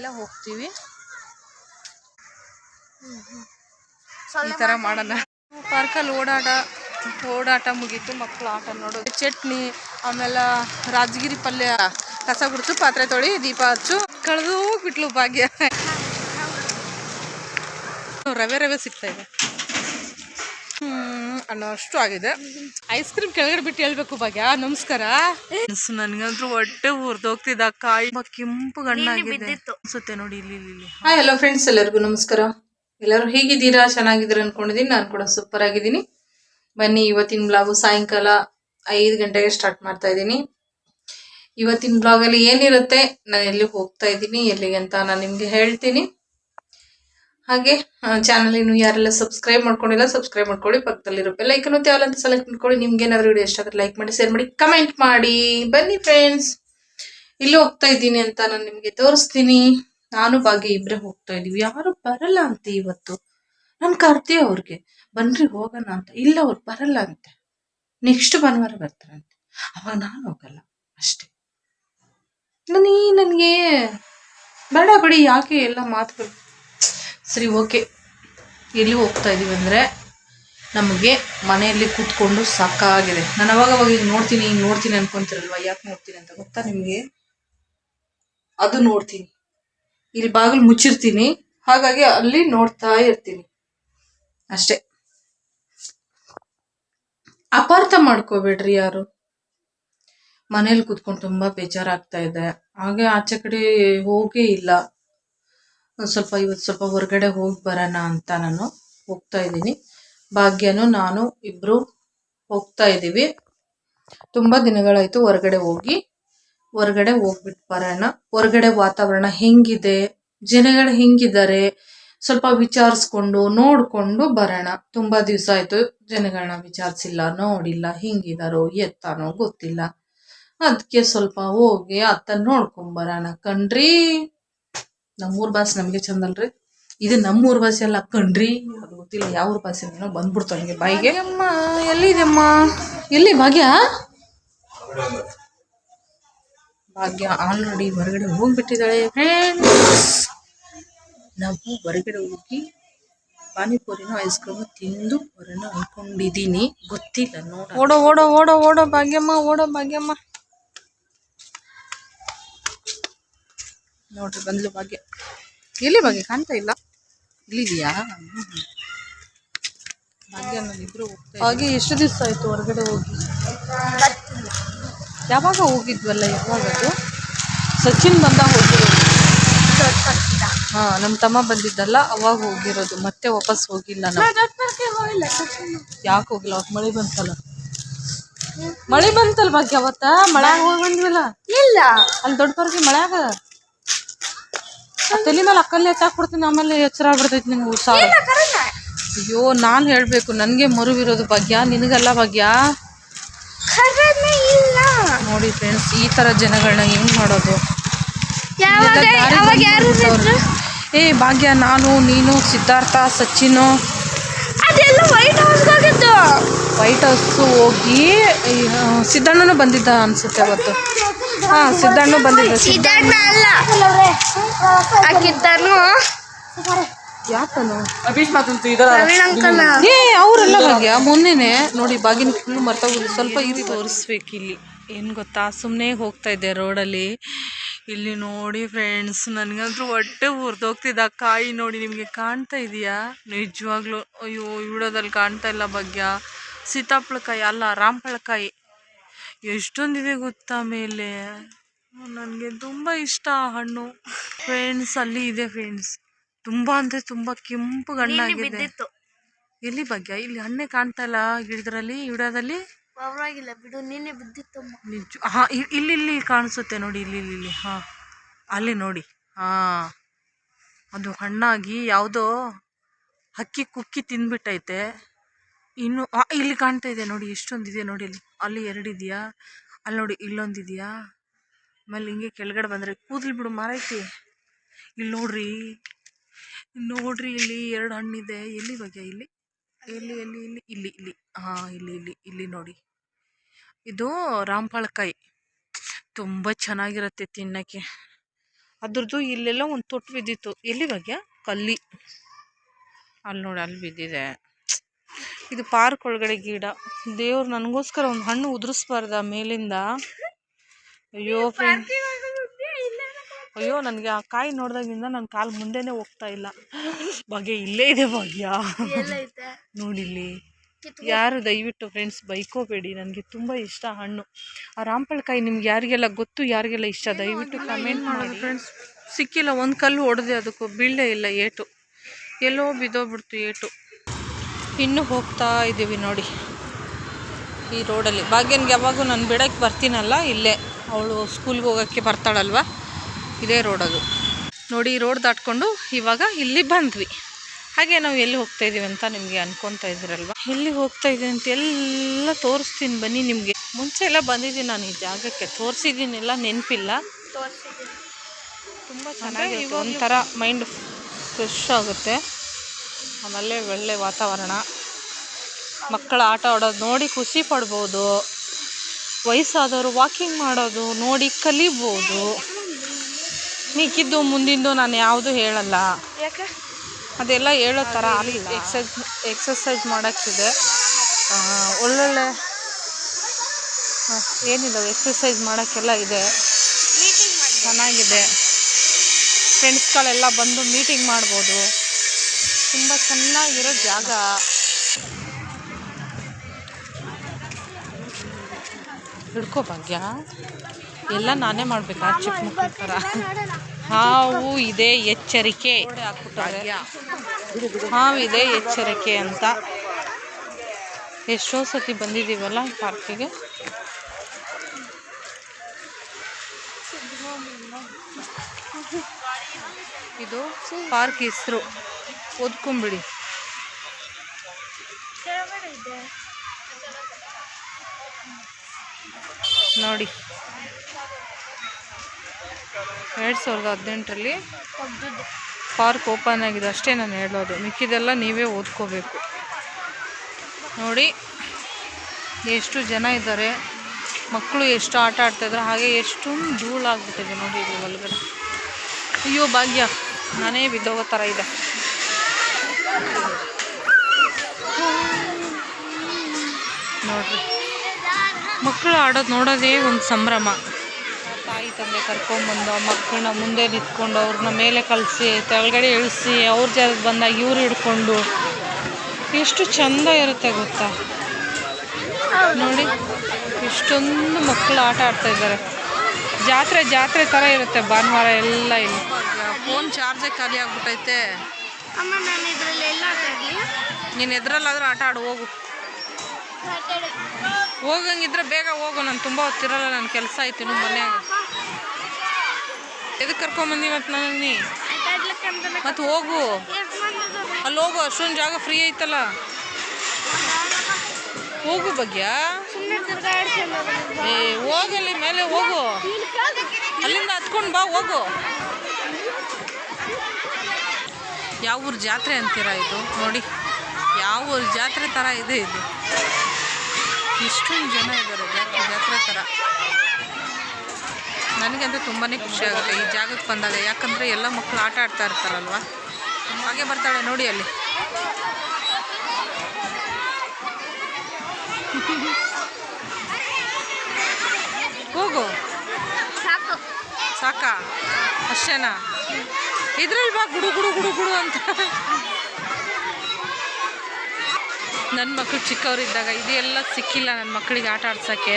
ಆಮೇಲೆ ಹೋಗ್ತೀವಿ. ಈ ತರ ಮಾಡೋಣ. ಪಾರ್ಕಲ್ಲಿ ಓಡಾಟ ಓಡಾಟ ಮುಗೀತು ಮಕ್ಕಳು ಆಟ ನೋಡೋದು. ಚಟ್ನಿ ಆಮೇಲೆ ರಾಜಗಿರಿ ಪಲ್ಯ ಕಸ ಗುಡಿಸು ಪಾತ್ರೆ ತೊಳಿ ದೀಪ ಹಚ್ಚು. ಕಳೆದು ಹೋಗ್ಬಿಟ್ಲು ಭಾಗ್ಯ ರವೆ ರವೆ ಸಿಗ್ತಾ ಇದೆ. ಅನ್ನೋ ಅಷ್ಟು ಆಗಿದೆ. ಐಸ್ ಕ್ರೀಮ್ ಕೆಳಗಡೆ ಬಿಟ್ಟು ಹೇಳ್ಬೇಕು ಭಾಗ್ಯ. ನಮಸ್ಕಾರ. ನನಗಂತೂ ಹೊಟ್ಟೆ ಹುರಿದೋಗ್ತಿದ್ದ ಕಾಯಿ ಕೆಂಪು ಗಣ್ಣಾಗಿದೆ ಅನ್ಸುತ್ತೆ ನೋಡಿ ಇಲ್ಲಿ ಇಲ್ಲಿ ಹಾಯ್ ಹಲೋ ಫ್ರೆಂಡ್ಸ್ ಎಲ್ಲರಿಗೂ ನಮಸ್ಕಾರ. ಎಲ್ಲರೂ ಹೇಗಿದ್ದೀರಾ? ಚೆನ್ನಾಗಿದ್ದೀರಾ ಅನ್ಕೊಂಡಿದ್ದೀನಿ. ನಾನು ಕೂಡ ಸೂಪರ್ ಆಗಿದ್ದೀನಿ. ಬನ್ನಿ ಇವತ್ತಿನ ಬ್ಲಾಗ್ ಸಾಯಂಕಾಲ ಐದು ಗಂಟೆಗೆ ಸ್ಟಾರ್ಟ್ ಮಾಡ್ತಾ ಇದ್ದೀನಿ. ಇವತ್ತಿನ ಬ್ಲಾಗಲ್ಲಿ ಏನಿರುತ್ತೆ? ನಾನು ಎಲ್ಲಿ ಹೋಗ್ತಾ ಇದ್ದೀನಿ ಎಲ್ಲಿಗೆ ಅಂತ ನಾನು ನಿಮಗೆ ಹೇಳ್ತೀನಿ. ಹಾಗೆ ಚಾನಲ್ ಇನ್ನು ಯಾರೆಲ್ಲ ಸಬ್ಸ್ಕ್ರೈಬ್ ಮಾಡ್ಕೊಂಡಿಲ್ಲ ಸಬ್ಸ್ಕ್ರೈಬ್ ಮಾಡ್ಕೊಳ್ಳಿ. ಪಕ್ಕದಲ್ಲಿರೋ ಬೆಲ್ ಐಕನ್ ಅಂತ ಸೆಲೆಕ್ಟ್ ಮಾಡ್ಕೊಳ್ಳಿ. ನಿಮ್ಗೆ ಏನಾದ್ರು ವಿಡಿಯೋ ಇಷ್ಟ ಆದರೆ ಲೈಕ್ ಮಾಡಿ ಶೇರ್ ಮಾಡಿ ಕಮೆಂಟ್ ಮಾಡಿ. ಬನ್ನಿ ಫ್ರೆಂಡ್ಸ್ ಇಲ್ಲಿ ಹೋಗ್ತಾ ಇದ್ದೀನಿ ಅಂತ ನಾನು ನಿಮಗೆ ತೋರಿಸ್ತೀನಿ. ನಾನು ಭಾಗ್ಯ ಇಬ್ರೆ ಹೋಗ್ತಾ ಇದೀವಿ ಯಾರು ಬರಲ್ಲ ಅಂತ ಇವತ್ತು. ನಾನು ಕರ್ದೆ ಅವ್ರಿಗೆ. ಬನ್ರಿ ಹೋಗೋಣ ಅಂತ. ಇಲ್ಲ, ಅವ್ರು ಬರಲ್ಲ ಅಂತೆ. ನೆಕ್ಸ್ಟ್ ಭಾನುವಾರ ಬರ್ತಾರಂತೆ ಅವಾಗ ನಾನು ಹೋಗಲ್ಲ. ಅಷ್ಟೇ. ನನಗೆ ನನಗೆ ಬೇಡ ಬಿಡಿ. ಯಾಕೆ ಎಲ್ಲ ಮಾತುಗಳು ಸರಿ ಓಕೆ ಎಲ್ಲಿ ಹೋಗ್ತಾ ಇದ್ದೀವಿ ಅಂದರೆ ನಮಗೆ ಮನೆಯಲ್ಲಿ ಕೂತ್ಕೊಂಡು ಸಾಕಾಗಿದೆ. ನಾನು ಅವಾಗ ಅವಾಗ ಈಗ ನೋಡ್ತೀನಿ, ಹಿಂಗೆ ನೋಡ್ತೀನಿ ಅನ್ಕೊಂತಿರಲ್ವ? ಯಾಕೆ ನೋಡ್ತೀನಿ ಅಂತ ಗೊತ್ತಾ ನಿಮಗೆ? ಅದು ನೋಡ್ತೀನಿ. ಇಲ್ಲಿ ಬಾಗಿಲು ಮುಚ್ಚಿರ್ತೀನಿ. ಹಾಗಾಗಿ ಅಲ್ಲಿ ನೋಡ್ತಾ ಇರ್ತೀನಿ. ಅಷ್ಟೇ. ಅಪಾರ್ಥ ಮಾಡ್ಕೋಬೇಡ್ರಿ ಯಾರು? ಮನೇಲಿ ಕೂತ್ಕೊಂಡು ತುಂಬಾ ಬೇಜಾರಾಗ್ತಾ ಇದೆ. ಹಾಗೆ ಆಚೆ ಕಡೆ ಹೋಗೇ ಇಲ್ಲ. ಸ್ವಲ್ಪ ಇವತ್ತು ಸ್ವಲ್ಪ ಹೊರಗಡೆ ಹೋಗಿ ಬರೋಣ ಅಂತ ನಾನು ಹೋಗ್ತಾ ಇದ್ದೀನಿ. ಭಾಗ್ಯನು, ನಾನು, ಇಬ್ರು ಹೋಗ್ತಾ ಇದ್ದೀವಿ. ತುಂಬ ದಿನಗಳಾಯಿತು ಹೊರಗಡೆ ಹೋಗಿ. ಹೊರಗಡೆ ಹೋಗ್ಬಿಟ್ಟು ಬರೋಣ. ಹೊರಗಡೆ ವಾತಾವರಣ ಹೆಂಗಿದೆ? ಜನಗಳು ಹೆಂಗಿದ್ದಾರೆ? ಸ್ವಲ್ಪ ವಿಚಾರಿಸ್ಕೊಂಡು, ನೋಡಿಕೊಂಡು ಬರೋಣ. ತುಂಬ ದಿವಸ ಆಯಿತು ಜನಗಳನ್ನ ವಿಚಾರಿಸಿಲ್ಲ, ನೋಡಿಲ್ಲ, ಹೆಂಗಿದಾರೋ, ಎತ್ತಾನೋ ಗೊತ್ತಿಲ್ಲ. ಅದಕ್ಕೆ ಸ್ವಲ್ಪ ಹೋಗಿ ಅತ್ತ ನೋಡ್ಕೊಂಡ್ ಬರೋಣ. ಕಣ್ರಿ! ನಮ್ಮೂರ್ ಭಾಷೆ ನಮಗೆ ಚಂದ ಅಲ್ರಿ ಇದು ನಮ್ಮೂರ್ ಭಾಷೆ ಎಲ್ಲ ಕಣ್ರಿ. ಅದು ಗೊತ್ತಿಲ್ಲ ಯಾವ ಊರ ಭಾಷೆ ಏನೋ ಬಂದ್ಬಿಡ್ತು ಹಂಗೆ ಬಾಯಿಗೆ. ಅಮ್ಮ ಎಲ್ಲಿದೆಮ್ಮ ಎಲ್ಲಿ ಭಾಗ್ಯ? ಭಾಗ್ಯ ಆಲ್ರೆಡಿ ಹೊರಗಡೆ ಹೋಗ್ಬಿಟ್ಟಿದ್ದಾಳೆ. ಫ್ರೆಂಡ್ಸ್ ನಾವು ಹೊರಗಡೆ ಹೋಗಿ ಪಾನಿಪುರಿನೋ ಐಸ್ ಕ್ರೀಮ್ ತಿಂದು ಹೊರನ ಅನ್ಕೊಂಡಿದೀನಿ ಗೊತ್ತಿಲ್ಲ ನೋಡೋ ಓಡೋ ಓಡೋ ಓಡೋ ಓಡೋ ಭಾಗ್ಯಮ್ಮ ಓಡೋ ಭಾಗ್ಯಮ್ಮ. ನೋಡ್ರಿ ಬಂದ್ಲು ಭಾಗ್ಯ. ಎಲ್ಲಿ ಭಾಗ್ಯ? ಕಾಣ್ತಾ ಇಲ್ಲ. ಇಲ್ಲಿದೆಯಾ? ಭಾಗ್ಯ ಹೋಗ್ತಾ ಹಾಗೆ ಎಷ್ಟು ದಿವಸ ಆಯ್ತು ಹೊರಗಡೆ ಹೋಗಿ? ಯಾವಾಗ ಹೋಗಿದ್ವಲ್ಲ ಯಾವಾಗ ಅದು? ಸಚಿನ್ ಬಂದಾಗ ಹೋಗಿರೋದು ಹಾ ನಮ್ಮ ತಮ್ಮ ಬಂದಿದ್ದಲ್ಲ ಅವಾಗ ಹೋಗಿರೋದು. ಮತ್ತೆ ವಾಪಸ್ ಹೋಗಿಲ್ಲ ನಾವು. ಯಾಕೆ ಹೋಗಿಲ್ಲ? ಅವತ್ತು ಮಳೆ ಬಂತಲ್ಲ. ಮಳೆ ಬಂತಲ್ ಭಾಗ್ಯ ಅವತ್ತ? ಮಳೆ ಹೋಗಿ ಬಂದ್ವಿಲ್ಲ? ಇಲ್ಲ. ಅಲ್ಲಿ ದೊಡ್ಡ ಪರ್ಗೆ ಮಳೆ ಆ ತಲೆ ಮೇಲೆ ಅಕ್ಕಲ್ಲಿ ಎತ್ತಾಕ್ಬಿಡ್ತೀನಿ ಆಮೇಲೆ ಎಚ್ಚರ ಆಗ್ಬಿಡ್ತೈತಿ ನಿಮ್ಗೆ ಹುಷಾರು ಅಯ್ಯೋ ನಾನು ಹೇಳಬೇಕು ನನಗೆ ಮರುವಿರೋದು ಭಾಗ್ಯ ನಿನಗಲ್ಲ ಭಾಗ್ಯ? ನೋಡಿ ಫ್ರೆಂಡ್ಸ್ ಈ ಥರ ಜನಗಳನ್ನ ಹೆಂಗ್ ಮಾಡೋದು. ಏ ಭಾಗ್ಯ ನಾನು ನೀನು ಸಿದ್ಧಾರ್ಥ ಸಚಿನು. ಅದೆಲ್ಲ ವೈಟ್ ಹೌಸ್ ಹೋಗಿದ್ದು ವೈಟ್ ಹೌಸ್ ಹೋಗಿ ಸಿದ್ದಣ್ಣನು ಬಂದಿದ್ದ ಅನ್ಸುತ್ತೆ ಅವತ್ತು. ಹಾ ಸಿದ್ದಣ್ಣ ಬಂದಿದ್ದ ಸಿದ್ದಣ್ಣ ಅಲ್ಲ. ಹಾಕಿದ್ದನು ಯಾಕನು ಏ ಅವರೆಲ್ಲ ಭಾಗ್ಯ ಮೊನ್ನೆನೆ ನೋಡಿ ಬಾಗಿನ ಫುಲ್ ಮರ್ತೋಗಿಲ್ಲ ಸ್ವಲ್ಪ ಇರಿ ತೋರಿಸ್ಬೇಕು ಇಲ್ಲಿ ಏನು ಗೊತ್ತಾ? ಸುಮ್ಮನೆ ಹೋಗ್ತಾ ಇದ್ದೆ ರೋಡಲ್ಲಿ. ಇಲ್ಲಿ ನೋಡಿ ಫ್ರೆಂಡ್ಸ್ ನನಗಂತೂ ಹೊಟ್ಟೆ ಹುರಿದೋಗ್ತಿದ್ದ ಕಾಯಿ ನೋಡಿ ನಿಮಗೆ ಕಾಣ್ತಾ ಇದೆಯಾ? ನಿಜವಾಗ್ಲೂ ಅಯ್ಯೋ ವಿಡಿಯೋದಲ್ಲಿ ಕಾಣ್ತಾ ಇಲ್ಲ ಭಾಗ್ಯ. ಸೀತಾಫಲಕಾಯಿ ಅಲ್ಲ ರಾಮಫಲಕಾಯಿ. ಎಷ್ಟೊಂದಿದೆ ಗೊತ್ತಾ ಮೇಲೆ? ನನಗೆ ತುಂಬ ಇಷ್ಟ ಆ ಹಣ್ಣು. ಫ್ರೆಂಡ್ಸ್ ಅಲ್ಲಿ ಇದೆ ಫ್ರೆಂಡ್ಸ್ ತುಂಬಾ ಅಂದರೆ ತುಂಬಾ ಕೆಂಪು ಹಣ್ಣಾಗಿದೆ ಎಲ್ಲಿ ಭಾಗ್ಯ? ಇಲ್ಲಿ ಹಣ್ಣೆ ಕಾಣ್ತಾ ಇಲ್ಲ ಗಿಡದಲ್ಲಿ ವಿಡಿಯೋದಲ್ಲಿ ಪರವಾಗಿಲ್ಲ ಬಿಡು ನಿನ್ನೆ ಬಿದ್ದಿತ್ತು ನಿಜ ಹಾ ಇಲ್ಲಿ ಇಲ್ಲಿ ಕಾಣಿಸುತ್ತೆ ನೋಡಿ ಇಲ್ಲಿ ಇಲ್ಲಿ ಇಲ್ಲಿ ಹಾ. ಅಲ್ಲಿ ನೋಡಿ ಹಾ. ಅದು ಹಣ್ಣಾಗಿ ಯಾವುದೋ ಹಕ್ಕಿ ಕುಕ್ಕಿ ತಿಂದ್ಬಿಟ್ಟೈತೆ. ಇನ್ನು ಇಲ್ಲಿ ಕಾಣ್ತಾ ಇದೆ ನೋಡಿ ಎಷ್ಟೊಂದಿದೆ ನೋಡಿ ಅಲ್ಲಿ. ಅಲ್ಲಿ ಎರಡಿದೆಯಾ ಅಲ್ಲಿ ನೋಡಿ ಇಲ್ಲೊಂದಿದೆಯಾ ಆಮೇಲೆ ಹಿಂಗೆ ಕೆಳಗಡೆ ಬಂದರೆ, ಕೂದಲು ಬಿಡು ಮಾರೈತಿ. ಇಲ್ಲಿ ನೋಡ್ರಿ ನೋಡ್ರಿ, ಇಲ್ಲಿ ಎರಡು ಹಣ್ಣಿದೆ. ಎಲ್ಲಿ ಬಗ್ಗೆ ಇಲ್ಲಿ? ಎಲ್ಲಿ ಎಲ್ಲಿ, ಇಲ್ಲಿ? ಇಲ್ಲಿ ಇಲ್ಲಿ. ಹಾಂ, ಇಲ್ಲಿ ಇಲ್ಲಿ ಇಲ್ಲಿ ನೋಡಿ. ಇದು ರಾಮಫಲಕಾಯಿ ತುಂಬ ಚೆನ್ನಾಗಿರುತ್ತೆ ತಿನ್ನೋಕ್ಕೆ. ಅದ್ರದ್ದು ಇಲ್ಲೆಲ್ಲ ಒಂದು ತೊಟ್ಟು ಬಿದ್ದಿತ್ತು. ಎಲ್ಲಿ ಬಗ್ಗೆ ಕಲ್ಲಿ. ಅಲ್ಲಿ ನೋಡಿ, ಅಲ್ಲಿ ಬಿದ್ದಿದೆ. ಇದು ಪಾರ್ಕ್ ಒಳಗಡೆ ಗಿಡ. ದೇವ್ರು ನನಗೋಸ್ಕರ ಒಂದು ಹಣ್ಣು ಉದುರಿಸ್ಬಾರ್ದ ಮೇಲಿಂದ. ಅಯ್ಯೋ ಫ್ರೆಂಡ್ ಅಯ್ಯೋ ನನಗೆ ಆ ಕಾಯಿ ನೋಡಿದಾಗಿಂದ ನನ್ನ ಕಾಲು ಮುಂದೆನೇ ಹೋಗ್ತಾ ಇಲ್ಲ. ಭಾಗ್ಯ ಇಲ್ಲೇ ಇದೆ ಭಾಗ್ಯ. ನೋಡಿಲ್ಲಿ. ಯಾರು ದಯವಿಟ್ಟು ಫ್ರೆಂಡ್ಸ್ ಬೈಕೋಬೇಡಿ ನನಗೆ ತುಂಬ ಇಷ್ಟ ಹಣ್ಣು. ಆ ರಾಂಪಳಕಾಯಿ ನಿಮ್ಗೆ ಯಾರಿಗೆಲ್ಲ ಗೊತ್ತು ಯಾರಿಗೆಲ್ಲ ಇಷ್ಟ? ದಯವಿಟ್ಟು ಕಮೆಂಟ್ ಮಾಡೋದು ಫ್ರೆಂಡ್ಸ್ ಸಿಕ್ಕಿಲ್ಲ ಒಂದು ಕಲ್ಲು ಹೊಡೆದೆ ಅದಕ್ಕೂ ಬೀಳಲೇ ಇಲ್ಲ ಏಟು. ಎಲ್ಲೋ ಬಿದ್ದೋಗ್ಬಿಡ್ತು ಏಟು. ಇನ್ನು ಹೋಗ್ತಾ ಇದ್ದೀವಿ ನೋಡಿ. ಈ ರೋಡಲ್ಲಿ. ಭಾಗ್ಯನ್ಗೆ ಯಾವಾಗೂ ನಾನು ಬಿಡೋಕ್ಕೆ ಬರ್ತೀನಲ್ಲ ಇಲ್ಲೇ. ಅವಳು ಸ್ಕೂಲ್ಗೆ ಹೋಗೋಕ್ಕೆ ಬರ್ತಾಳಲ್ವ? ಇದೇ ರೋಡ್ ಅದು. ನೋಡಿ ಈ ರೋಡ್ ದಾಟ್ಕೊಂಡು ಇವಾಗ ಇಲ್ಲಿ ಬಂದ್ವಿ. ಹಾಗೆ ನಾವು ಎಲ್ಲಿ ಹೋಗ್ತಾ ಇದ್ದೀವಿ ಅಂತ ನಿಮಗೆ ಅನ್ಕೊತಾ ಇದ್ದೀರಲ್ವ? ಎಲ್ಲಿ ಹೋಗ್ತಾ ಇದ್ದೀವಿ ಅಂತ ಎಲ್ಲ ತೋರಿಸ್ತೀನಿ ಬನ್ನಿ ನಿಮಗೆ. ಮುಂಚೆ ಎಲ್ಲ ಬಂದಿದ್ದೀನಿ ನಾನು ಈ ಜಾಗಕ್ಕೆ. ತೋರಿಸಿದ್ದೀನೆಲ್ಲ ನೆನಪಿಲ್ಲ. ತುಂಬ ಚೆನ್ನಾಗಿ ಒಂಥರ ಮೈಂಡ್ ಫ್ರೆಶ್ ಆಗುತ್ತೆ. ಆಮೇಲೆ ಒಳ್ಳೆ ವಾತಾವರಣ. ಮಕ್ಕಳ ಆಟ ಆಡೋದು ನೋಡಿ ಖುಷಿ ಪಡ್ಬೋದು. ವಯಸ್ಸಾದವರು ವಾಕಿಂಗ್ ಮಾಡೋದು ನೋಡಿ ಕಲಿಬೋದು. ಮಿಕ್ಕಿದ್ದು ಮುಂದಿಂದು ನಾನು ಯಾವುದು ಹೇಳಲ್ಲ. ಅದೆಲ್ಲ ಹೇಳೋ ಥರ ಆಗಲಿಲ್ಲ. ಎಕ್ಸೈಸ್ ಎಕ್ಸಸೈಸ್ ಮಾಡೋಕ್ಕಿದೆ. ಒಳ್ಳೊಳ್ಳೆ ಏನಿಲ್ಲ ಏನಿದಾವೆ? ಎಕ್ಸಸೈಸ್ ಮಾಡೋಕ್ಕೆಲ್ಲ ಇದೆ. ಚೆನ್ನಾಗಿದೆ. ಫ್ರೆಂಡ್ಸ್ಗಳೆಲ್ಲ ಬಂದು ಮೀಟಿಂಗ್ ಮಾಡ್ಬೋದು. ತುಂಬ ಚೆನ್ನಾಗಿರೋ ಜಾಗ. ಹಿಡ್ಕೋ ಭಾಗ್ಯ. ಎಲ್ಲ ನಾನೇ ಮಾಡ್ಬೇಕಾ ಚಿಕ್ಕ ಮಕ್ಕಳ ಥರ. ಹಾವು ಇದೆ ಎಚ್ಚರಿಕೆ. ಹಾವಿದೆ ಎಚ್ಚರಿಕೆ ಅಂತ. ಎಷ್ಟೋ ಸತಿ ಬಂದಿದ್ದೀವಲ್ಲ ಪಾರ್ಕಿಗೆ? ಇದು ಪಾರ್ಕ್ ಹೆಸರು ಓದ್ಕೊಂಬಿಡಿ. ನೋಡಿ. ಎರಡು ಸಾವಿರದ ಹದಿನೆಂಟರಲ್ಲಿ ಪಾರ್ಕ್ ಓಪನ್ ಆಗಿದೆ. ಅಷ್ಟೇ ನಾನು ಹೇಳೋದು. ಮಿಕ್ಕಿದೆಲ್ಲ ನೀವೇ ಓದ್ಕೋಬೇಕು. ನೋಡಿ. ಎಷ್ಟು ಜನ ಇದ್ದಾರೆ. ಮಕ್ಕಳು ಎಷ್ಟು ಆಟ ಆಡ್ತಾಯಿದ್ರು ಹಾಗೆ ಎಷ್ಟೊಂದು ಧೂಳಾಗ್ಬಿಟ್ಟಿದೆ ನೋಡಿ ಇಲ್ಲಿ ಒಳಗಡೆ. ಅಯ್ಯೋ, ಭಾಗ್ಯ. ನಾನೇ ಬಿದ್ದೋಗೋ ಥರ ಇದೆ. ನೋಡ್ರಿ. ಮಕ್ಕಳು ಆಡೋದು ನೋಡೋದೇ ಒಂದು ಸಂಭ್ರಮ. ತಾಯಿ ತಂದೆ ಕರ್ಕೊಂಡ್ಬಂದು ಆ ಮಕ್ಕಳನ್ನ ಮುಂದೆ ನಿಂತ್ಕೊಂಡು ಅವ್ರನ್ನ ಮೇಲೆ ಕಲಿಸಿ ತೆಳಗಡೆ ಇಳಿಸಿ ಅವ್ರ ಜಾಗಕ್ಕೆ ಬಂದಾಗ ಇವ್ರು ಹಿಡ್ಕೊಂಡು ಎಷ್ಟು ಚಂದ ಇರುತ್ತೆ ಗೊತ್ತಾ? ನೋಡಿ ಎಷ್ಟೊಂದು ಮಕ್ಕಳು ಆಟ ಆಡ್ತಾ ಇದ್ದಾರೆ. ಜಾತ್ರೆ ಜಾತ್ರೆ ಥರ ಇರುತ್ತೆ ಭಾನುವಾರ ಎಲ್ಲ ಇಲ್ಲಿ. ಫೋನ್ ಚಾರ್ಜೇ ಖಾಲಿ ಆಗ್ಬಿಟ್ಟೈತೆ ನಾನು ಇದರಲ್ಲಿ ಎಲ್ಲ ಆಟ ಆಡಲಿ ನೀನು ಎದ್ರಲ್ಲಾದ್ರೂ ಆಟ ಆಡು ಹೋಗು. ಹೋಗಂಗಿದ್ರೆ ಬೇಗ ಹೋಗು, ನಾನು ತುಂಬ ಹೊತ್ತಿರಲ್ಲ ನನ್ನ ಕೆಲಸ ಐತಿ ನಿಮ್ಮ ಮನೆಯಾಗ. ಎದಕ್ಕೆ ಕರ್ಕೊಂಬಂದಿ ಮತ್ತು ನನಗೆ ನೀ ಮತ್ತು ಹೋಗು? ಅಲ್ಲಿ ಹೋಗು, ಅಷ್ಟೊಂದು ಜಾಗ ಫ್ರೀ ಐತಲ್ಲ. ಹೋಗು ಬಗ್ಗೆ ಏ ಹೋಗಲ್ಲಿ ಮೇಲೆ ಹೋಗು. ಅಲ್ಲಿಂದ ಹತ್ಕೊಂಡು ಬಾ, ಹೋಗು. ಯಾವ ಊರು ಜಾತ್ರೆ ಅಂತೀರಾ ಇದು? ನೋಡಿ. ಯಾವ ಜಾತ್ರೆ ಥರ ಇದೆ ಇದು. ಇಷ್ಟೊಂದು ಜನ ಇದ್ದಾರೆ ಜಾತ್ರೆ ಜಾತ್ರೆ ಥರ ನನಗಂತೂ ತುಂಬಾ ಖುಷಿ ಆಗುತ್ತೆ ಈ ಜಾಗಕ್ಕೆ ಬಂದಾಗ. ಯಾಕಂದರೆ ಎಲ್ಲ ಮಕ್ಕಳು ಆಟ ಆಡ್ತಾ ಇರ್ತಾರಲ್ವ? ಹಾಗೆ ಬರ್ತಾಳೆ ನೋಡಿ ಅಲ್ಲಿ. ಹೋಗು. ಸಾಕು ಸಾಕಾ? ಅಷ್ಟೇನಾ? ಇದ್ರಲ್ಲಿ ಬಾ, ಗುಡು ಗುಡು ಗುಡು ಗುಡು ಅಂತ. ನನ್ನ ಮಕ್ಕಳು ಚಿಕ್ಕವರಿದ್ದಾಗ ಇದೆಲ್ಲ ಸಿಕ್ಕಿಲ್ಲ ನನ್ನ ಮಕ್ಕಳಿಗೆ ಆಟ ಆಡ್ಸೋಕ್ಕೆ.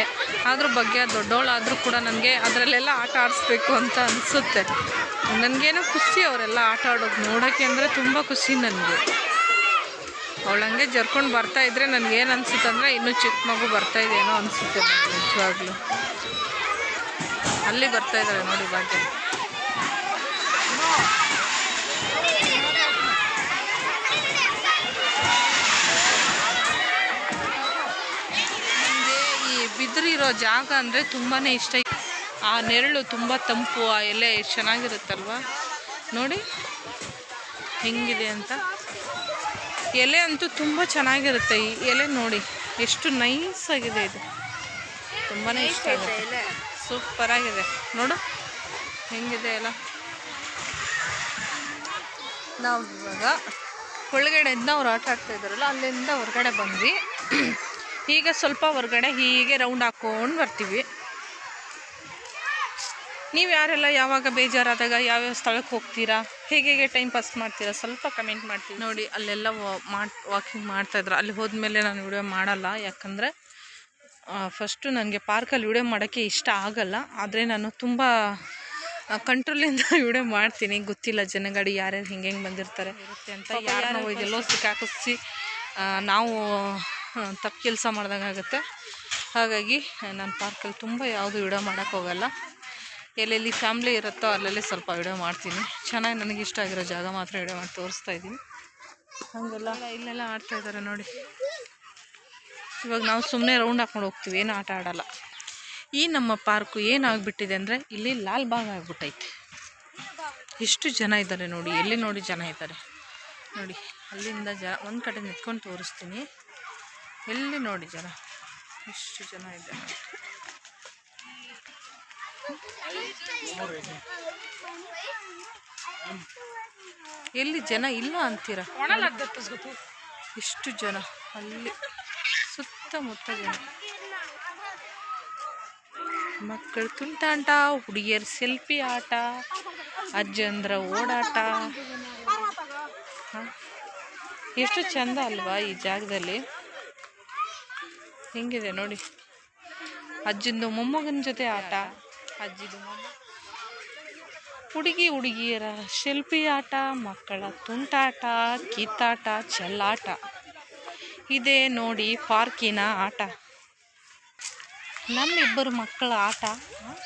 ಅದ್ರ ಬಗ್ಗೆ ದೊಡ್ಡವಳಾದರೂ ಕೂಡ ನನಗೆ ಅದರಲ್ಲೆಲ್ಲ ಆಟ ಆಡಿಸ್ಬೇಕು ಅಂತ ಅನಿಸುತ್ತೆ. ನನಗೇನೋ ಖುಷಿ ಅವರೆಲ್ಲ ಆಟ ಆಡೋದು ನೋಡೋಕ್ಕೆ ಅಂದರೆ ತುಂಬ ಖುಷಿ ನನಗೆ. ಅವಳು ಹಂಗೆ ಜರ್ಕೊಂಡು ಬರ್ತಾ ಇದ್ರೆ ನನಗೆ ಏನು ಅನಿಸುತ್ತೆ ಅಂದರೆ ಇನ್ನೂ ಚಿಕ್ಕ ಮಗು ಬರ್ತಾ ಇದೆಯೋ ಅನಿಸುತ್ತೆ ನಿಜವಾಗ್ಲೂ. ಅಲ್ಲಿ ಬರ್ತಾ ಇದ್ದಾರೆ ನೋಡಿ ಭಾಗ್ಯ ನನಗೆ ಬಿದಿರಿರೋ ಜಾಗ ಅಂದರೆ ತುಂಬಾ ಇಷ್ಟ. ಆ ನೆರಳು ತುಂಬ ತಂಪು ಆ ಎಲೆ ಚೆನ್ನಾಗಿರುತ್ತಲ್ವಾ? ಚೆನ್ನಾಗಿರುತ್ತಲ್ವ ನೋಡಿ ಹೆಂಗಿದೆ ಅಂತ. ಎಲೆ ಅಂತೂ ತುಂಬ ಚೆನ್ನಾಗಿರುತ್ತೆ ಈ ಎಲೆ ನೋಡಿ. ಎಷ್ಟು ನೈಸ್ ಆಗಿದೆ ಇದು. ತುಂಬಾ ಇಷ್ಟ ಆಗುತ್ತೆ. ಸೂಪರ್ ಆಗಿದೆ. ನೋಡು ಹೆಂಗಿದೆ ಎಲ್ಲ. ನಾವು ಇವಾಗ ಒಳಗಡೆಯಿಂದ ಅವ್ರು ಆಟ ಆಡ್ತಾ ಇದ್ದಾರಲ್ಲ ಅಲ್ಲಿಂದ ಹೊರಗಡೆ ಬಂದ್ವಿ. ಈಗ ಸ್ವಲ್ಪ ಹೊರಗಡೆ ಹೀಗೆ ರೌಂಡ್ ಹಾಕ್ಕೊಂಡು ಬರ್ತೀವಿ. ನೀವು ಯಾರೆಲ್ಲ ಯಾವಾಗ ಬೇಜಾರಾದಾಗ ಯಾವ್ಯಾವ ಸ್ಥಳಕ್ಕೆ ಹೋಗ್ತೀರಾ? ಹೇಗೆ ಹೇಗೆ ಟೈಮ್ ಪಾಸ್ ಮಾಡ್ತೀರಾ? ಸ್ವಲ್ಪ ಕಮೆಂಟ್ ಮಾಡ್ತೀವಿ. ನೋಡಿ ಅಲ್ಲೆಲ್ಲ ವಾಕಿಂಗ್ ವಾಕಿಂಗ್ ಮಾಡ್ತಾಯಿದ್ರು ಅಲ್ಲಿ ಹೋದ್ಮೇಲೆ ನಾನು ವಿಡಿಯೋ ಮಾಡಲ್ಲ. ಯಾಕಂದರೆ ಫಸ್ಟು ನನಗೆ ಪಾರ್ಕಲ್ಲಿ ವಿಡಿಯೋ ಮಾಡೋಕ್ಕೆ ಇಷ್ಟ ಆಗಲ್ಲ. ಆದರೆ ನಾನು ತುಂಬ ಕಂಟ್ರೋಲಿಂದ ವಿಡಿಯೋ ಮಾಡ್ತೀನಿ. ಗೊತ್ತಿಲ್ಲ ಜನಗಡಿ ಯಾರ್ಯಾರು ಹಿಂಗೆ ಹೆಂಗೆ ಬಂದಿರ್ತಾರೆ. ಇರುತ್ತೆ ಅಂತ ಯಾರು ಎಲ್ಲೋ ಸಿಕ್ಕಾಕಿಸಿ ನಾವು ತಪ್ಪು ಕೆಲಸ ಮಾಡ್ದಂಗೆ ಆಗುತ್ತೆ. ಹಾಗಾಗಿ ನಾನು ಪಾರ್ಕಲ್ಲಿ ತುಂಬ ಯಾವುದು ವಿಡಿಯೋ ಮಾಡೋಕ್ಕೆ ಹೋಗಲ್ಲ. ಎಲ್ಲೆಲ್ಲಿ ಫ್ಯಾಮ್ಲಿ ಇರುತ್ತೋ ಅಲ್ಲೆಲ್ಲಿ ಸ್ವಲ್ಪ ವಿಡಿಯೋ ಮಾಡ್ತೀನಿ. ಚೆನ್ನಾಗಿ ನನಗೆ ಇಷ್ಟ ಆಗಿರೋ ಜಾಗ ಮಾತ್ರ ವಿಡಿಯೋ ಮಾಡಿ ತೋರಿಸ್ತಾ ಇದ್ದೀನಿ. ಹಾಗೆಲ್ಲ? ಇಲ್ಲೆಲ್ಲ ಆಡ್ತಾ ಇದ್ದಾರೆ ನೋಡಿ. ಇವಾಗ ನಾವು ಸುಮ್ಮನೆ ರೌಂಡ್ ಹಾಕ್ಕೊಂಡು ಹೋಗ್ತೀವಿ ಏನು ಆಟ ಆಡಲ್ಲ. ಈ ನಮ್ಮ ಪಾರ್ಕು ಏನಾಗ್ಬಿಟ್ಟಿದೆ ಅಂದರೆ ಇಲ್ಲಿ ಲಾಲ್ ಬಾಗ್ ಆಗಿಬಿಟ್ಟೈತೆ. ಎಷ್ಟು ಜನ ಇದ್ದಾರೆ ನೋಡಿ ಎಲ್ಲಿ ನೋಡಿ ಜನ ಇದ್ದಾರೆ. ನೋಡಿ ಅಲ್ಲಿಂದ ಜ ಒಂದು ಕಡೆ ನಿಂತ್ಕೊಂಡು ತೋರಿಸ್ತೀನಿ. ಎಲ್ಲಿ ನೋಡಿ ಜನ ಎಷ್ಟು ಜನ ಇದ್ದಾರೆ. ಎಲ್ಲಿ ಜನ ಇಲ್ಲ ಅಂತೀರಾ? ಎಷ್ಟು ಜನ, ಅಲ್ಲಿ ಸುತ್ತಮುತ್ತ ಜನ. ಮಕ್ಕಳು ತುಂಟಾಟ, ಹುಡುಗಿಯರ್ ಸೆಲ್ಫಿ ಆಟ, ಅಜ್ಜಂದ್ರ ಓಡಾಟ? ಎಷ್ಟು ಚಂದ ಅಲ್ವಾ ಈ ಜಾಗದಲ್ಲಿ. ಹೆಂಗಿದೆ ನೋಡಿ. ಅಜ್ಜಿಂದು ಮೊಮ್ಮಗನ ಜೊತೆ ಆಟ. ಅಜ್ಜಿದು ಹುಡುಗಿ ಹುಡುಗಿಯರ ಶಿಲ್ಪಿ ಆಟ, ಮಕ್ಕಳ ತುಂಟಾಟ, ಕಿತ್ತಾಟ, ಚೆಲ್ಲಾಟ. ಇದೇ ನೋಡಿ ಪಾರ್ಕಿನ ಆಟ. ನಮ್ಮಿಬ್ಬರು ಮಕ್ಕಳ ಆಟ.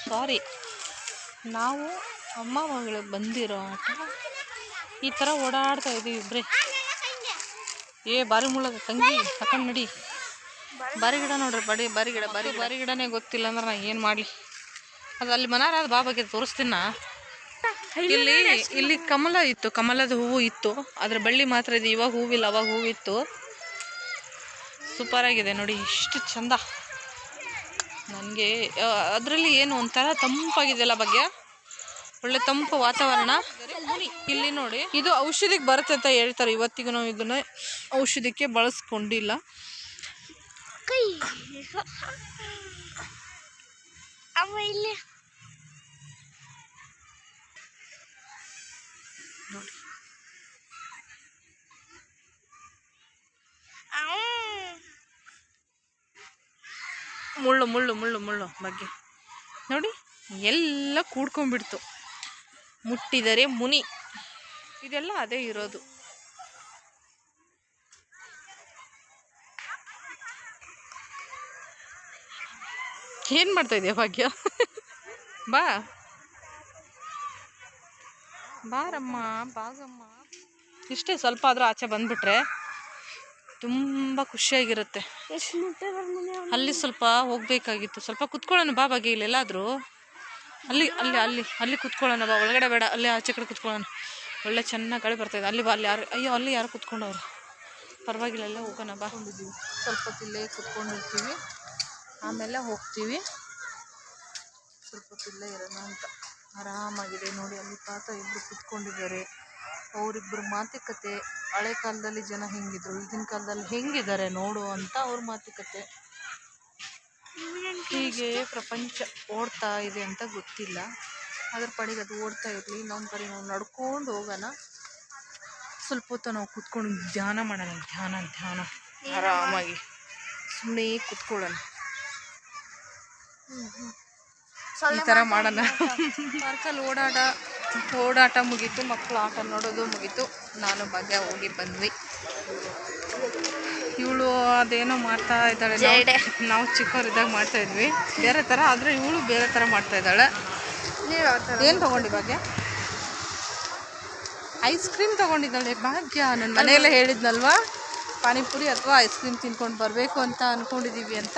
ಸಾರಿ ನಾವು ಅಮ್ಮ ಮಗಳು ಬಂದಿರೋ ಆಟ. ಈ ಥರ ಓಡಾಡ್ತಾ ಇದ್ದೀವಿ ಇಬ್ಬರೇ ಏ, ಬಾರಿ ಮುಳ್ಳದ ತಂಗಿ, ತಕೊಂಡು ನಡಿ. ಬಾರಿ ಗಿಡ ನೋಡ್ರಿ ಬಡಿ ಬಾರಿ ಗಿಡ, ಬಾರಿ ಬಾರಿ ಗಿಡನೇ ಗೊತ್ತಿಲ್ಲ ಅಂದ್ರೆ ನಾ ಏನು ಮಾಡಲಿ? ಅದು ಅಲ್ಲಿ ಮನಾರ ಅದು ಬಾ ಬಗ್ಗೆ ತೋರಿಸ್ತೀನ ಇಲ್ಲಿ ಇಲ್ಲಿ ಕಮಲ ಇತ್ತು, ಕಮಲದ ಹೂವು ಇತ್ತು. ಅದ್ರ ಬಳ್ಳಿ ಮಾತ್ರ ಇದೆ, ಇವಾಗ ಹೂವಿಲ್ಲ, ಅವಾಗ ಹೂವಿತ್ತು ಸೂಪರ್ ಆಗಿದೆ ನೋಡಿ, ಇಷ್ಟು ಚಂದ. ನನಗೆ ಅದರಲ್ಲಿ ಏನು ಒಂಥರ ತಂಪಾಗಿದೆಯಲ್ಲ ಬಗ್ಗೆ ಒಳ್ಳೆ ತಂಪು ವಾತಾವರಣ. ಇಲ್ಲಿ ನೋಡಿ, ಇದು ಔಷಧಿಗೆ ಬರುತ್ತೆ ಅಂತ ಹೇಳ್ತಾರೆ. ಇವತ್ತಿಗೂ ನಾವು ಇದನ್ನ ಔಷಧಿಗೆ ಬಳಸ್ಕೊಂಡಿಲ್ಲ. ಕೈ. ಅವ ಇಲ್ಲಿ ನೋಡಿ. ಮುಳ್ಳು ಮುಳ್ಳು ಮುಳ್ಳು ಮುಳ್ಳು ಬಗ್ಗೆ. ನೋಡಿ ಎಲ್ಲ ಕೂಡ್ಕೊಂಡ್ಬಿಡ್ತು. ಮುಟ್ಟಿದರೆ ಮುನಿ. ಇದೆಲ್ಲ ಅದೇ ಇರೋದು. ಏನು ಮಾಡ್ತಾ ಇದೆಯಾ ಭಾಗ್ಯ? ಬಾ. ಬಾರಮ್ಮ ಬಾಗಮ್ಮ. ಇಷ್ಟೇ ಸ್ವಲ್ಪ ಆದರೂ ಆಚೆ ಬಂದ್ಬಿಟ್ರೆ ತುಂಬ ಖುಷಿಯಾಗಿರುತ್ತೆ? ಅಲ್ಲಿ ಸ್ವಲ್ಪ ಹೋಗ್ಬೇಕಾಗಿತ್ತು. ಸ್ವಲ್ಪ ಕುತ್ಕೊಳ್ಳೋಣ ಬಾ ಬಗ್ಗೆ ಇಲ್ಲೆಲ್ಲಾದರೂ. ಅಲ್ಲಿ ಅಲ್ಲಿ ಅಲ್ಲಿ ಅಲ್ಲಿ ಕುತ್ಕೊಳ್ಳೋಣ ಬಾ. ಒಳಗಡೆ ಬೇಡ ಅಲ್ಲಿ ಆಚೆ ಕಡೆ ಕುತ್ಕೊಳ್ಳೋಣ. ಒಳ್ಳೆ ಚೆನ್ನಾಗಿ ಗಾಳಿ ಬರ್ತಾಯಿದೆ ಅಲ್ಲಿ ಬಾ ಅಲ್ಲಿ ಯಾರು ಅಯ್ಯೋ ಅಲ್ಲಿ ಯಾರು ಕುತ್ಕೊಂಡವ್ರು? ಪರವಾಗಿಲ್ಲ ಎಲ್ಲ ಹೋಗೋಣ ಬಾ. ಸ್ವಲ್ಪ ಇಲ್ಲೇ ಕುತ್ಕೊಂಡಿರ್ತೀವಿ. ಆಮೇಲೆ ಹೋಗ್ತೀವಿ. ಸ್ವಲ್ಪ ಇಲ್ಲೇ ಇರೋಣ ಅಂತ. ಆರಾಮಾಗಿದೆ ನೋಡಿ, ಅಲ್ಲಿ ತಾತ ಇಬ್ಬರು ಕುತ್ಕೊಂಡಿದ್ದಾರೆ. ಅವರಿಬ್ಬರು ಮಾತುಕತೆ. ಹಳೆ ಕಾಲದಲ್ಲಿ ಜನ ಹೆಂಗಿದ್ರು, ಈಗಿನ ಕಾಲದಲ್ಲಿ ಹೆಂಗಿದ್ದಾರೆ ನೋಡು ಅಂತ ಅವ್ರ ಮಾತುಕತೆ. ಹೀಗೆ ಪ್ರಪಂಚ ಓಡ್ತಾ ಇದೆ ಅಂತ ಗೊತ್ತಿಲ್ಲ. ಅದ್ರ ಪಾಡಿಗೆ ಅದು ಓಡ್ತಾ ಇರಲಿ, ಇನ್ನೊಂದು ಪರಿ ನಾವು ನಡ್ಕೊಂಡು ಹೋಗೋಣ. ಸ್ವಲ್ಪ ಹೊತ್ತು ನಾವು ಕುತ್ಕೊಂಡು ಧ್ಯಾನ ಮಾಡೋಣ, ಧ್ಯಾನ ಧ್ಯಾನ. ಆರಾಮಾಗಿ ಸುಮ್ಮನೆ ಕುತ್ಕೊಳ್ಳೋಣ. ಈ ಥರ ಮಾಡೋಣ. ಪಾರ್ಕಲ್ಲಿ ಓಡಾಟ ಓಡಾಟ ಮುಗೀತು ಮಕ್ಕಳು ಆಟ ನೋಡೋದು ಮುಗೀತು. ನಾನು ಭಾಗ್ಯ ಹೋಗಿ ಬಂದ್ವಿ. ಇವಳು ಅದೇನೋ ಮಾಡ್ತಾ ಇದ್ದಾಳೆ. ನಾವು- ಚಿಕ್ಕವರಿದ್ದಾಗ ಮಾಡ್ತಾ ಇದ್ವಿ. ಬೇರೆ ಥರ ಆದರೆ ಇವಳು ಬೇರೆ ಥರ ಮಾಡ್ತಾ ಇದ್ದಾಳೆ? ಏನು ತಗೊಂಡಿ ಭಾಗ್ಯ? ಐಸ್ ಕ್ರೀಮ್ ತಗೊಂಡಿದ್ದಾಳೆ ಭಾಗ್ಯ. ನನ್ನ ಮನೆಯಲ್ಲೇ ಹೇಳಿದ್ನಲ್ವಾ? ಪಾನಿಪುರಿ ಅಥವಾ ಐಸ್ ಕ್ರೀಮ್ ತಿನ್ಕೊಂಡು ಬರಬೇಕು ಅಂತ ಅಂದ್ಕೊಂಡಿದ್ದೀವಿ ಅಂತ.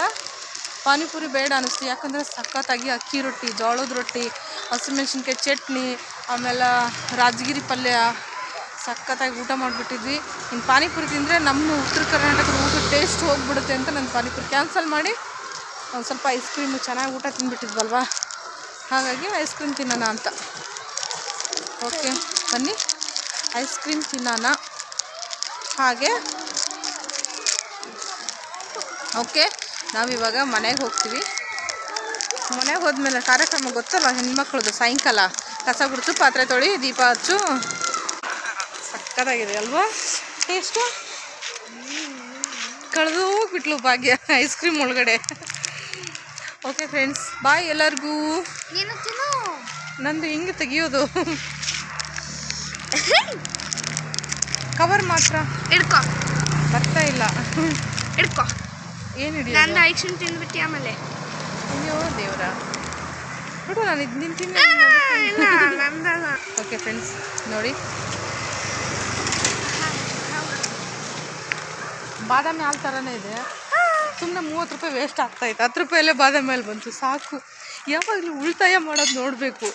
ಪಾನಿಪುರಿ ಬೇಡ ಅನ್ನಿಸ್ತು ಯಾಕಂದರೆ ಸಖತ್ತಾಗಿ ಅಕ್ಕಿ ರೊಟ್ಟಿ, ಜೋಳದ ರೊಟ್ಟಿ ಹಸಿಮೆಣ್ಸಿನ್ಕಾಯಿ ಚಟ್ನಿ, ಆಮೇಲೆ ರಾಜಗಿರಿ ಪಲ್ಯ ಸಖತ್ತಾಗಿ ಊಟ ಮಾಡಿಬಿಟ್ಟಿದ್ವಿ. ಇನ್ನು ಪಾನಿಪುರಿ ತಿಂದರೆ ನಮ್ಮ ಉತ್ತರ ಕರ್ನಾಟಕದ ಊಟ ಟೇಸ್ಟ್ ಹೋಗ್ಬಿಡುತ್ತೆ ಅಂತ ನಾನು ಪಾನಿಪುರಿ. ಕ್ಯಾನ್ಸಲ್ ಮಾಡಿ ಒಂದು ಸ್ವಲ್ಪ ಐಸ್ ಕ್ರೀಮು ಚೆನ್ನಾಗಿ ಊಟ ತಿಂದ್ಬಿಟ್ಟಿದ್ವಲ್ವಾ? ಹಾಗಾಗಿ ಐಸ್ ಕ್ರೀಮ್ ತಿನ್ನೋಣ ಅಂತ. ಓಕೆ, ಬನ್ನಿ. ಐಸ್ ಕ್ರೀಮ್ ತಿನ್ನೋಣ. ಹಾಗೆ. ಓಕೆ. ನಾವಿವಾಗ ಮನೆಗೆ ಹೋಗ್ತೀವಿ. ಮನೆಗೆ ಹೋದ್ಮೇಲೆ ಕಾರ್ಯಕ್ರಮ ಗೊತ್ತಲ್ಲ ಹೆಣ್ಮಕ್ಳದ್ದು ಸಾಯಂಕಾಲ. ಕಸ ಗುಡಿಸು ಪಾತ್ರೆ ತೊಳಿ ದೀಪ ಹಚ್ಚು. ಸಕ್ಕತ್ತಾಗಿದೆ ಅಲ್ವಾ? ಟೇಸ್ಟು? ಕಳೆದು ಹೋಗ್ಬಿಟ್ಲು ಭಾಗ್ಯ ಐಸ್ ಕ್ರೀಮ್ ಒಳಗಡೆ. ಓಕೆ ಫ್ರೆಂಡ್ಸ್ ಬಾಯ್ ಎಲ್ಲರಿಗೂ. ನಂದು ಹಿಂಗೆ ತೆಗಿಯೋದು. ಕವರ್ ಮಾತ್ರ ಇಡ್ಕೊ ಬರ್ತಾ ಇಲ್ಲ. ಹಿಡ್ಕೊ. ಏನು ಹಿಡಿಯೋದು? ಐಸ್ ಕ್ರೀಮ್ ತಿಂದ್ಬಿಟ್ಟಿ ಆಮೇಲೆ. ಅಯ್ಯೋ ದೇವ್ರ. ನೋಡು ನಾನು ಇದು ಇಲ್ಲ ನಂದಲ್ಲ ಓಕೆ ಫ್ರೆಂಡ್ಸ್ ನೋಡಿ. ಬಾದಾಮಿ ಹಾಲು ಥರನೇ ಇದೆ. ಸುಮ್ಮನೆ ಮೂವತ್ತು ರೂಪಾಯಿ ವೇಸ್ಟ್ ಆಗ್ತಾಯಿತ್ತು ಹತ್ತು ರೂಪಾಯಲ್ಲೇ ಬಾದಾಮಿ ಹಾಲು ಬಂತು. ಸಾಕು. ಯಾವಾಗಲೂ ಉಳಿತಾಯ ಮಾಡೋದು ನೋಡಬೇಕು.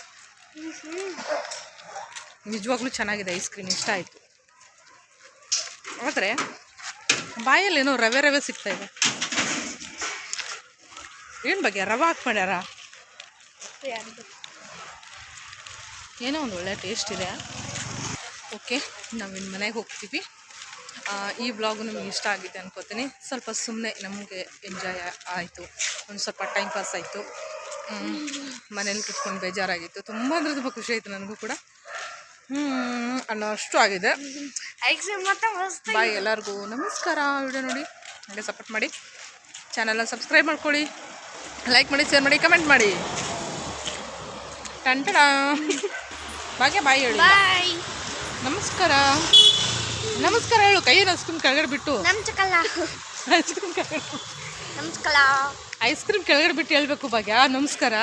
ನಿಜವಾಗ್ಲೂ ಚೆನ್ನಾಗಿದೆ ಐಸ್ ಕ್ರೀಮ್ ಇಷ್ಟ ಆಯಿತು. ಆದರೆ ಬಾಯಲ್ಲಿ ಏನೋ ರವೆ ರವೆ ಸಿಗ್ತಾಯಿದೆ ಇದೆ. ಏನು ಬಗ್ಗೆ? ರವೆ ಹಾಕಿ ಮಾಡ್ಯಾರ? ಏನೋ ಒಂದು ಒಳ್ಳೆ ಟೇಸ್ಟ್ ಇದೆ. ಓಕೆ ನಾವಿನ್ನು ಮನೆಗೆ ಹೋಗ್ತೀವಿ. ಈ ಬ್ಲಾಗು ನಿಮ್ಗೆ ಇಷ್ಟ ಆಗಿದೆ ಅನ್ಕೋತೀನಿ. ಸ್ವಲ್ಪ ಸುಮ್ಮನೆ ನಮಗೆ ಎಂಜಾಯ್ ಆಯಿತು. ಒಂದು ಸ್ವಲ್ಪ ಟೈಮ್ ಪಾಸ್ ಆಯಿತು. ಮನೇಲಿ ಕುತ್ಕೊಂಡು ಬೇಜಾರಾಗಿತ್ತು. ತುಂಬ ಅಂದರೆ ತುಂಬ ಖುಷಿ ಆಯಿತು ನನಗೂ ಕೂಡ. ಹ್ಞೂ ಅನ್ನೋ ಅಷ್ಟು ಆಗಿದೆ ಬಾಯ್ ಎಲ್ಲರಿಗೂ. ನಮಸ್ಕಾರ. ವಿಡಿಯೋ ನೋಡಿ ನನಗೆ ಸಪೋರ್ಟ್ ಮಾಡಿ. ಚಾನಲ್ನ ಸಬ್ಸ್ಕ್ರೈಬ್ ಮಾಡ್ಕೊಳ್ಳಿ. ಲೈಕ್ ಮಾಡಿ ಶೇರ್ ಮಾಡಿ ಕಮೆಂಟ್ ಮಾಡಿ. ಟಂಟಡ ಭಾಗ್ಯ ಬಾಯ್ ಹೇಳಿ. ಬಾಯ್ ನಮಸ್ಕಾರ. ನಮಸ್ಕಾರ ಹೇಳು ಕೈ ಐಸ್ ಕ್ರೀಮ್ ಕೆಳಗಡೆ ಬಿಟ್ಟು? ಐಸ್ ಕ್ರೀಮ್ ಕೆಳಗಡೆ ನಮ್ಸ್ಕಲ ಐಸ್ ಕ್ರೀಮ್ ಕೆಳಗಡೆ ಬಿಟ್ಟು ಹೇಳ್ಬೇಕು ಭಾಗ್ಯ. ನಮಸ್ಕಾರ.